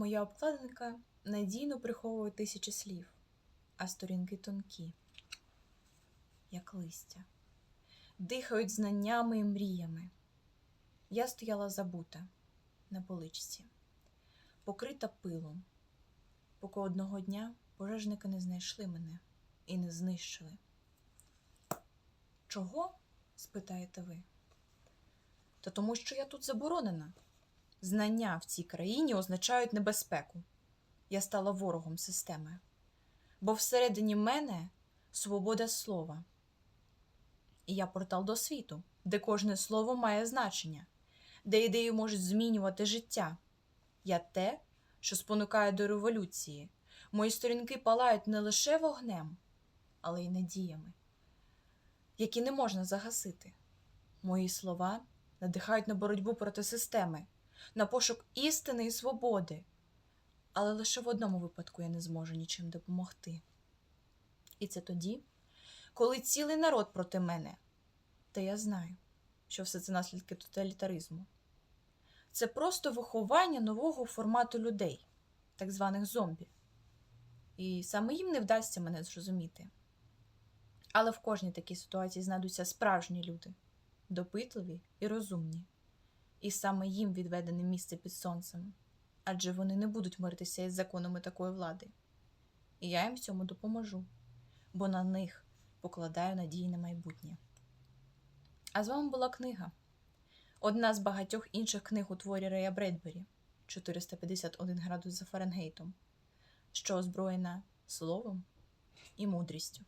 Моя обкладинка надійно приховує тисячі слів, а сторінки тонкі, як листя, дихають знаннями і мріями. Я стояла забута на поличці, покрита пилом, поки одного дня пожежники не знайшли мене і не знищили. Чого? спитаєте ви. Та тому, що я тут заборонена. Знання в цій країні означають небезпеку. Я стала ворогом системи. Бо всередині мене свобода слова. І я портал до світу, де кожне слово має значення, де ідеї можуть змінювати життя. Я те, що спонукає до революції. Мої сторінки палають не лише вогнем, але й надіями, які не можна загасити. Мої слова надихають на боротьбу проти системи, на пошук істини і свободи. Але лише в одному випадку я не зможу нічим допомогти. І це тоді, коли цілий народ проти мене. Та я знаю, що все це наслідки тоталітаризму. Це просто виховання нового формату людей, так званих зомбі. І саме їм не вдасться мене зрозуміти. Але в кожній такій ситуації знайдуться справжні люди, допитливі і розумні. І саме їм відведене місце під сонцем, адже вони не будуть миритися із законами такої влади. І я їм в цьому допоможу, бо на них покладаю надії на майбутнє. А з вами була книга. Одна з багатьох інших книг у творі Рея Бредбері 451 градус за Фаренгейтом, що озброєна словом і мудрістю.